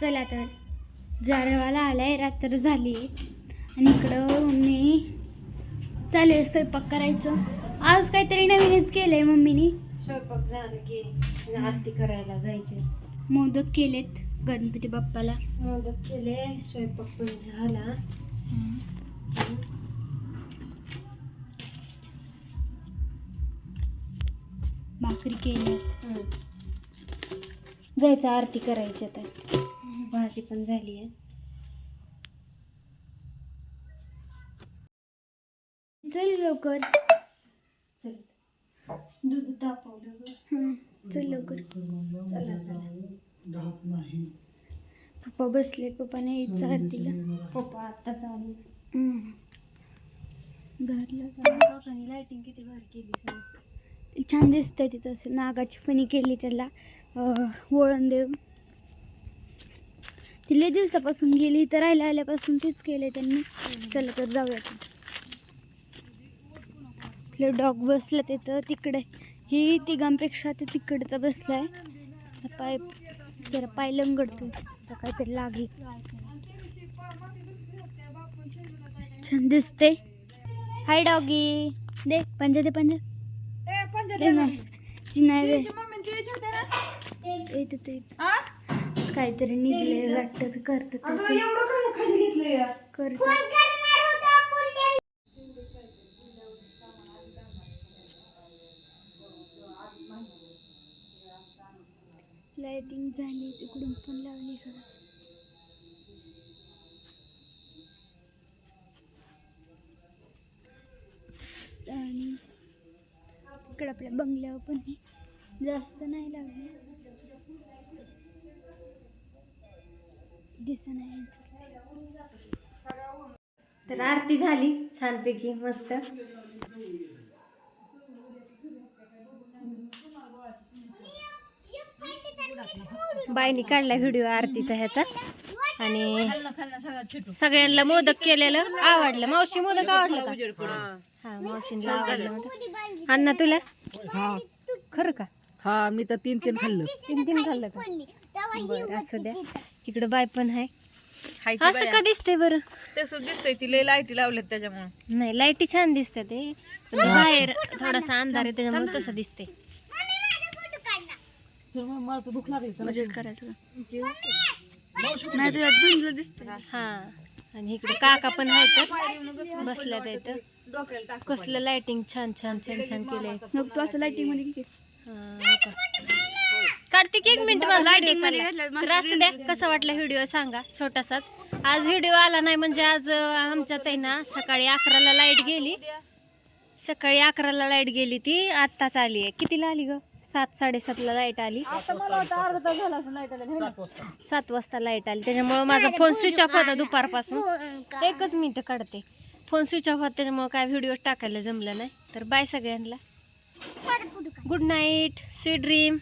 चला तर जारवाला आलाय रात्र झाली. आणि इकडं मम्मी चालू आहे स्वयंपाक करायचं. आज काहीतरी नवीनच केलंय मम्मीनी. स्वयंपाक झालं की आरती करायला जायचे मोदक केलेत गणपती बाप्पाला. मोदक केले स्वयंपाक पण झाला. भाकरी हं. जायचं आरती करायची आता. भाजी पण झाली आहे. चल लवकर. चल. दूध तापवलं चल लवकर. चला चला. पप्पा बसले पप्पाने यायचं आरतीला पप्पा. घरला काकांनी लाइटिंग किती भारी केली छान दिसतंय तिथं. असं नागाची फणी केली त्याला. वळण देऊन. ती लय दिवसापासून गेली इथं राहायला आल्यापासून तेच केलंय त्यांनी. चला तर जाऊया डॉग बसला तिथं तिकडे. ही तिघांपेक्षा ते तिकडचा बसलाय. त्याचा पाय जरा पाय लंगडतो. काहीतरी लागली. छान दिसते हाय डॉगी. दे पंजा दे पंजा. दे ना. चिन्ह दे येत ते काहीतरी निघले वाटत करत करत लाइटिंग झाली तिकडून पण लावली सगळं आणि इकडे आपल्या बंगल्यावर पण हे जास्त नाही लावले दिसत नाही तर आरती झाली छानपैकी मस्त. बाईनी काढला व्हिडिओ आरतीचा ह्याचा. आणि सगळ्यांना मोदक केलेलं आवडलं. मावशी मोदक आवडलं का? हा मावशींना आवडलं मोदक. अण्णा तुला? हा. खरं का? हा मी तर तीन तीन खाल्लं. तीन तीन खाल्लं का? बरं असं द्या इकडे बाय पण आहे असं का दिसतंय बरं? तसं दिसतंय ती लय लाईटी लावल्यात त्याच्यामुळे. नाही लाईटी छान दिसतात ते. पण बाहेर थोडासा अंधार आहे त्याच्यामुळे तसं दिसते म्हणजे नाही तुला. दिसतं हा. आणि इकडे काका पण आहेत बसल्यात आहेत कसलं लाइटिंग छान छान छान छान केलंय. मग तू असं लाइटिंगमध्ये घे. हा, आता. कार्तिक एक मिनिट मला तर असं द्या कसा वाटला व्हिडिओ सांगा छोटासाच. आज व्हिडिओ आला नाही म्हणजे आज आमच्यात आहे ना सकाळी अकराला लाइट गेली. सकाळी अकराला लाइट गेली ती आत्ताच आली आहे. कितीला आली ग? सात साडेसातला लाइट आली. सात वाजता. लाइट आली. त्याच्यामुळे माझा फोन स्विच ऑफ होता दुपारपासून. एकच मिनिट काढते. फोन स्विच ऑफ होता त्याच्यामुळे काय व्हिडिओ टाकायला जमलं नाही. तर बाय सगळ्यांना. Good night C dream